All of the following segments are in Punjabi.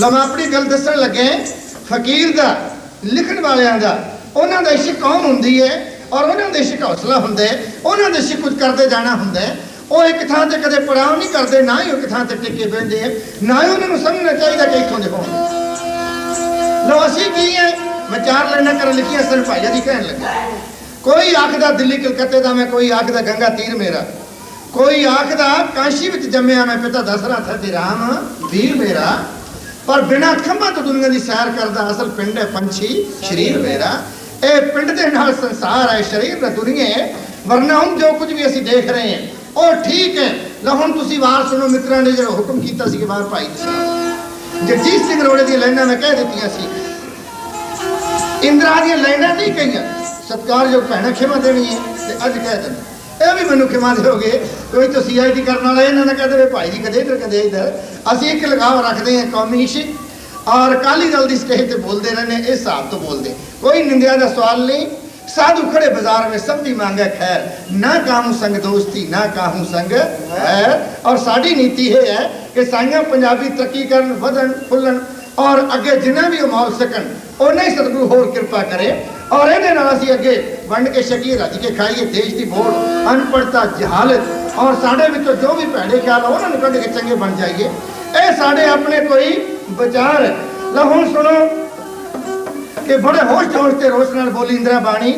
ਲਵਾਂ ਆਪਣੀ ਗੱਲ ਦੱਸਣ ਲੱਗੇ ਫਕੀਰ ਦਾ, ਲਿਖਣ ਵਾਲਿਆਂ ਦਾ, ਉਹਨਾਂ ਦਾ ਇਸ਼ਕ ਕੌਮ ਹੁੰਦੀ ਹੈ? ਔਰ ਉਹਨਾਂ ਦੇ ਇਸ਼ਕ ਹੌਸਲਾ ਹੁੰਦਾ ਉਹਨਾਂ ਦੇ ਇਸ਼ਕ ਕੁਝ ਕਰਦੇ ਜਾਣਾ ਹੁੰਦਾ ਉਹ ਇੱਕ ਥਾਂ ਤੇ ਕਦੇ ਪੜਾਅ ਨਹੀਂ ਕਰਦੇ, ਨਾ ਹੀ ਉਹ ਇੱਕ ਥਾਂ ਤੇ ਟਿੱਕੇ ਬਹਿੰਦੇ ਆ ਨਾ ਹੀ ਉਹਨਾਂ ਨੂੰ ਸਮਝਣਾ ਚਾਹੀਦਾ ਕਿ ਇੱਥੋਂ ਦੇ ਹੋਣ ਲੋ ਅਸੀਂ ਕੀ ਹੈ। ਮੈਂ ਚਾਰ ਲਾਈਨਾਂ ਕਰਨ ਲਿਖੀਆਂ ਸਨ, ਭਾਈਆ ਜੀ ਕਹਿਣ ਲੱਗਾ। ਕੋਈ ਆਖਦਾ ਦਿੱਲੀ ਕਲਕੱਤੇ ਦਾ ਮੈਂ, ਕੋਈ ਆਖਦਾ ਗੰਗਾ ਤੀਰ ਮੇਰਾ। ਕੋਈ ਆਖਦਾ ਕਾਸ਼ੀ ਵਿੱਚ ਜੰਮਿਆ ਮੈਂ, ਪਿਤਾ ਦਸਰਾ ਤੇ ਰਾਮ ਵੀਰ ਮੇਰਾ। ਪਰ ਬਿਨਾ ਖੰਭਾਂ ਤੋਂ ਦੁਨੀਆ ਦੀ ਸੈਰ ਕਰਦਾ ਅਸਲ ਪਿੰਡ ਹੈ ਪੰਛੀ, ਸ਼ਰੀਰ ਮੇਰਾ। ਇਹ ਪਿੰਡ ਦੇ ਨਾਲ ਸੰਸਾਰ ਹੈ, ਸ਼ਰੀਰ ਨਾ ਦੁਨੀਆ ਹੈ। ਵਰਨਾ ਹੁਣ ਜੋ ਕੁਝ ਵੀ ਅਸੀਂ ਦੇਖ ਰਹੇ ਹਾਂ, ਉਹ ਠੀਕ ਹੈ। ਲਓ ਹੁਣ ਤੁਸੀਂ ਵਾਰ ਸੁਣੋ, ਮਿੱਤਰਾਂ ਨੇ ਜਿਹੜਾ ਹੁਕਮ ਕੀਤਾ ਸੀ ਕਿ ਬਾਹਰ ਭਾਈ ਜਗਜੀਤ ਸਿੰਘ ਰੋੜੇ ਦੀਆਂ ਲਾਈਨਾਂ ਮੈਂ ਕਹਿ ਦਿੱਤੀਆਂ ਸੀ। ਇੰਦਰਾ ਦੀਆਂ ਲਾਈਨਾਂ ਨਹੀਂ ਕਹੀਆਂ। ਸਤਿਕਾਰਯੋਗ ਭੈਣਾਂ ਖਿਮਾ ਦੇਣੀ ਹੈ ਤੇ ਅੱਜ ਕਹਿ ਦਿੰਦਾ। ਇਹ ਵੀ ਮੈਨੂੰ ਖਿਮਾ ਦਿਓਗੇ ਕੋਈ ਤਾਂ ਸੀਆਈਡੀ ਕਰਨ ਵਾਲਾ ਇਹਨਾਂ ਨੇ ਕਹਦੇ ਭਾਈ ਜੀ ਕਦੇ ਇੱਧਰ ਕਦੇ ਇੱਧਰ ਅਸੀਂ ਇੱਕ ਲਗਾਵ ਰੱਖਦੇ ਹਾਂ ਕੌਮੀ ਇਸ਼ਕ ਔਰ ਕਾਲੀ ਦਲ ਦੀ ਸਟੇਜ ਤੇ ਬੋਲਦੇ ਰਹਿੰਦੇ ਇਸ ਹਿਸਾਬ ਤੋਂ ਬੋਲਦੇ ਕੋਈ ਨਿੰਦਿਆ ਦਾ ਸਵਾਲ ਨਹੀਂ साधु खड़े बाजार में सब दी मांगे खैर ना काहू संग दोस्ती ना काहू संग है और साड़ी नीति ये है कि साइयां पंजाबी तरक्की करन ਵਧਣ ਫੁੱਲਣ ਔਰ ਅੱਗੇ ਜਿੰਨਾ ਵੀ ਉਹ ਮੌਲ ਸਕਣ ਉਹਨਾਂ ਹੀ ਸਤਿਗੁਰੂ ਹੋਰ ਕਿਰਪਾ ਕਰੇ ਔਰ ਇਹਦੇ ਨਾਲ ਅਸੀਂ ਅੱਗੇ ਵੰਡ ਕੇ ਛਕੀਏ ਰੱਜ ਕੇ ਖਾਈਏ ਦੇਸ਼ ਦੀ ਵੋਟ ਅਨਪੜਤਾ ਜਹਾਲਤ ਔਰ ਸਾਡੇ ਵਿੱਚੋਂ ਜੋ ਵੀ ਭੈੜੇ ਖਿਆਲ ਆ, ਉਹਨਾਂ ਨੂੰ ਕੱਢ ਕੇ ਚੰਗੇ ਬਣ ਜਾਈਏ। ਇਹ ਸਾਡੇ ਆਪਣੇ ਕੋਈ ਵਿਚਾਰ ਹੈ। ਲਓ ਹੁਣ ਸੁਣੋ ਕਿ ਬੜੇ ਹੋਸ਼ ਹੋਸ਼ ਤੇ ਰੋਸ਼ ਨਾਲ ਬੋਲੀ ਇੰਦਰਾ ਬਾਣੀ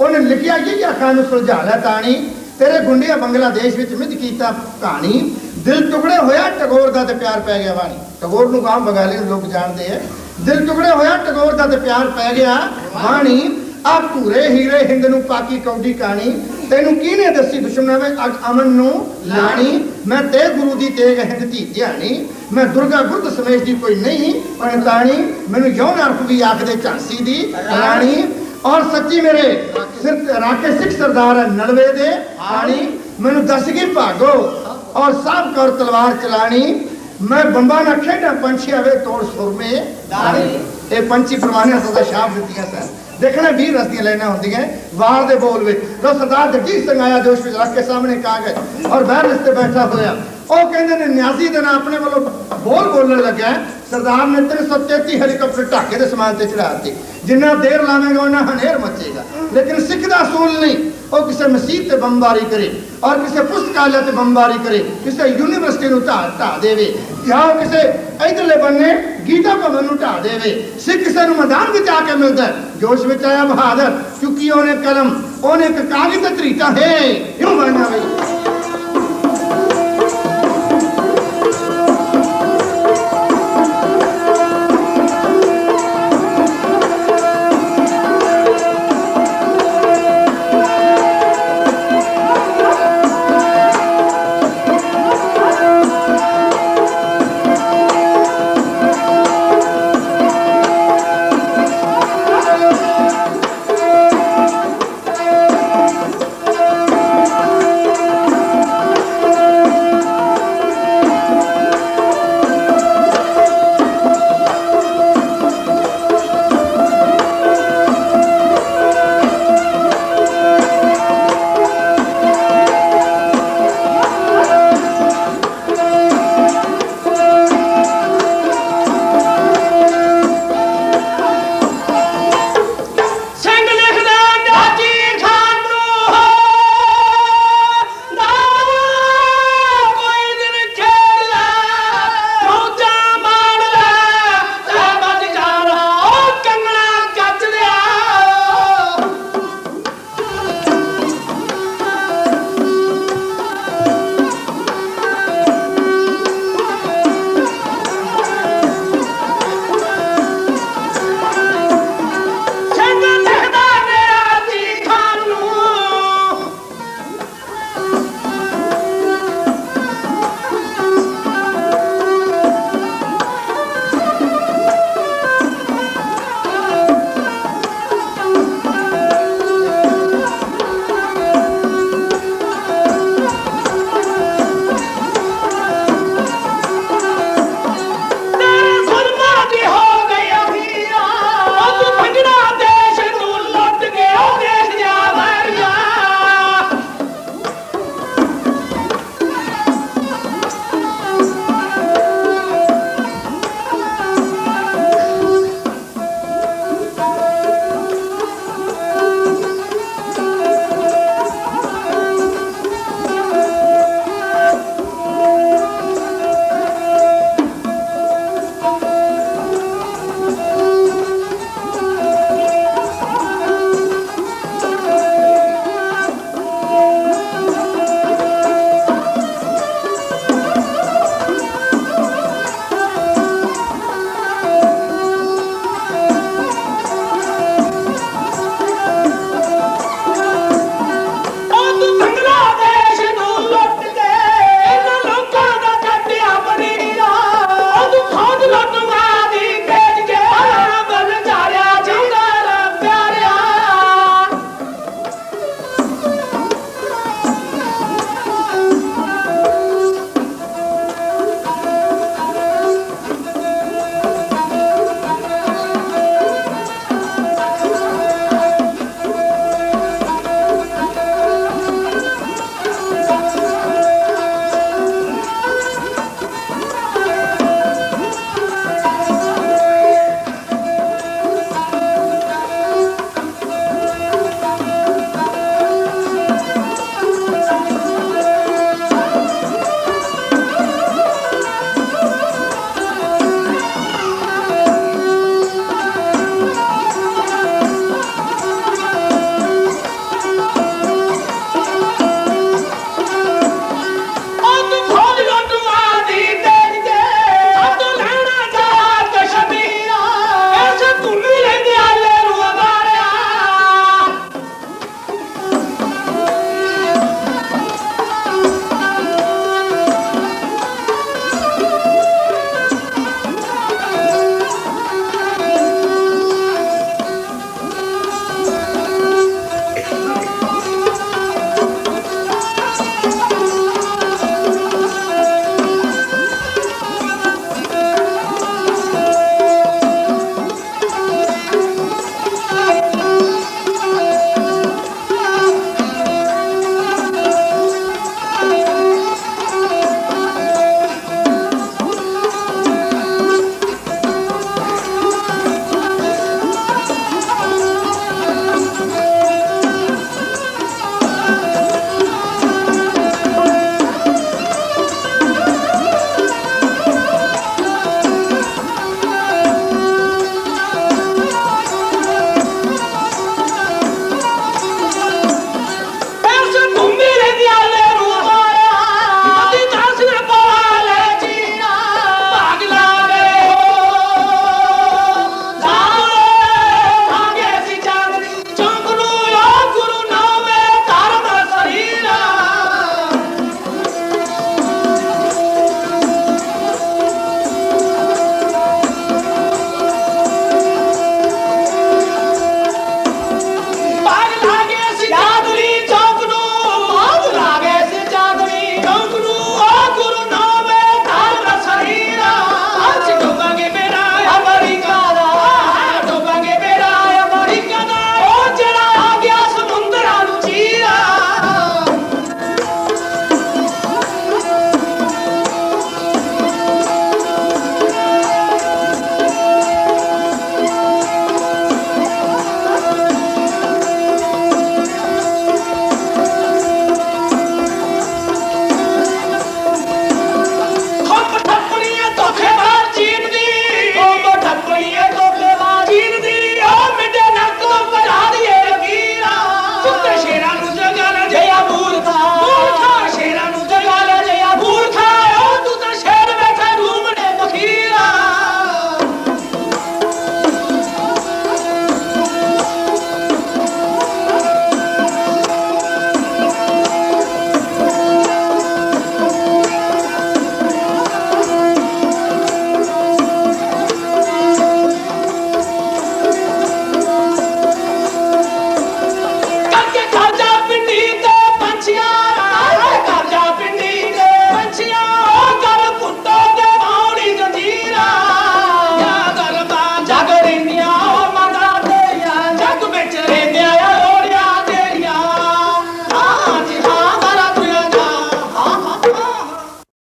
ਉਹਨੇ ਲਿਖਿਆ ਇਹ ਅੱਖਾਂ ਨੂੰ ਸੁਲਝਾ ਲੈ ਤਾਣੀ ਤੇਰੇ ਗੁੰਡਿਆ ਬੰਗਲਾਦੇਸ਼ ਵਿੱਚ ਮਿੱਧ ਕੀਤਾ ਕਹਾਣੀ ਦਿਲ ਟੁਕੜੇ ਹੋਇਆ ਟਗੋਰ ਦਾ ਤੇ ਪਿਆਰ ਪੈ ਗਿਆ ਬਾਣੀ। ਟਗੋਰ ਨੂੰ ਗਾਂ ਬੰਗਾਲੀ ਲੋਕ ਜਾਣਦੇ ਆ। ਦਿਲ ਟੁਕੜੇ ਹੋਇਆ ਟਗੋਰ ਦਾ ਤੇ ਪਿਆਰ ਪੈ ਗਿਆ। ਬਾਣੀ, ਆ ਧੂਰੇ ਹੀਰੇ ਹਿੰਦ ਨੂੰ ਪਾਕੀ ਕੌਡੀ ਕਹਾਣੀ ਤੈਨੂੰ ਕਿਹਨੇ ਦੱਸੀ ਦੁਸ਼ਮਣਾਂ ਵਿੱਚ ਅਮਨ ਨੂੰ ਲਾਣੀ। ਮੈਂ ਤੇ ਗੁਰੂ ਦੀ ਤੇਗ ਹਿੰਦ ਧੀ ਧਿਆਣੀ। ਮੈਂ ਦੁਰਗਾ ਗੁਰਦ ਸਮੇਸ਼ ਦੀ ਕੋਈ ਨਹੀਂ ਪਣਤਾਣੀ ਮੈਨੂੰ ਯੋਨ ਅਰਥ ਵੀ ਆਖਦੇ ਝਾਂਸੀ ਦੀ ਰਾਣੀ। ਔਰ ਸੱਚੀ ਮੇਰੇ ਸਿਰ ਰਾਕੇ ਸਿੱਖ ਸਰਦਾਰ ਨਲਵੇ ਦੇ ਆਣੀ। ਮੈਨੂੰ ਦੱਸ ਗਈ ਭਾਗੋ। ਔਰ ਸਭ ਕਰ ਤਲਵਾਰ ਚਲਾਣੀ। ਮੈਂ ਬੰਬਾ ਨਾ ਖੇਡਾਂ ਪੰਛੀ ਆਵੇ ਤੋੜ ਸੁਰਮੇ। ਦਾਣੀ ਇਹ ਪੰਛੀ ਪ੍ਰਵਾਨਿਆਂ ਸਦਾ ਸ਼ਾਪ ਦਿੱਤੀਆਂ ਸਨ। ਦੇਖਣਾ 20 ਰਸ ਦੀਆਂ ਲਾਈਨਾਂ ਹੁੰਦੀਆਂ ਵਾਰ ਦੇ ਬੋਲ ਵਿੱਚ। ਲੋ ਸਰਦਾਰ ਜਗਜੀਤ ਸਿੰਘ ਆਇਆ ਜੋਸ਼ ਵਿੱਚ ਰੱਖ ਕੇ ਸਾਹਮਣੇ ਕਾਗਜ਼ ਔਰ ਬਹਿਰ ਤੇ ਬੈਠਾ ਹੋਇਆ। ਉਹ ਕਹਿੰਦੇ ਨੇ ਨਿਆਜ਼ੀ ਦੇ ਨਾਲ ਆਪਣੇ ਵੱਲੋਂ ਬੋਲ ਬੋਲਣ ਲੱਗਾ। ਸਰਦਾਰ ਨੇ 333 ਹੈਲੀਕਾਪਟਰ ਢਾਕੇ ਦੇ ਸਮਾਨ ਤੇ ਚੜਾ ਦਿੱਤੇ ਜਿੰਨਾ ਦੇਰ ਲਾਵੇਂਗਾ ਉਹਨਾਂ ਹਨੇਰ ਮਚੇਗਾ ਲੇਕਿਨ ਸਿੱਖ ਦਾ ਅਸੂਲ ਨਹੀਂ ਉਹ ਕਿਸੇ ਮਸਜਿਦ ਤੇ ਬੰਬਾਰੀ ਕਰੇ ਔਰ ਕਿਸੇ ਪੁਸਤਕਾਲਿਆ ਤੇ ਬੰਬਾਰੀ ਕਰੇ ਕਿਸੇ ਯੂਨੀਵਰਸਿਟੀ ਨੂੰ ਢਾ ਢਾ ਦੇਵੇ ਜਾਂ ਉਹ ਕਿਸੇ ਇਧਰਲੇ ਬੰਨੇ ਗੀਤਾ ਭਵਨ ਨੂੰ ਢਾ ਦੇਵੇ ਸਿੱਖ ਕਿਸੇ ਨੂੰ ਮੈਦਾਨ ਵਿੱਚ ਆ ਕੇ ਮਿਲਦਾ ਹੈ। ਜੋਸ਼ ਵਿੱਚ ਆਇਆ ਬਹਾਦਰ ਕਿਉਂਕਿ ਉਹਨੇ ਕਲਮ ਉਹਨੇ ਇੱਕ ਕਾਗਜ਼ ਤੇ ਤਰੀਤਾ ਹੈ ਕਿਉਂ ਬਣਨਾ ਵੇ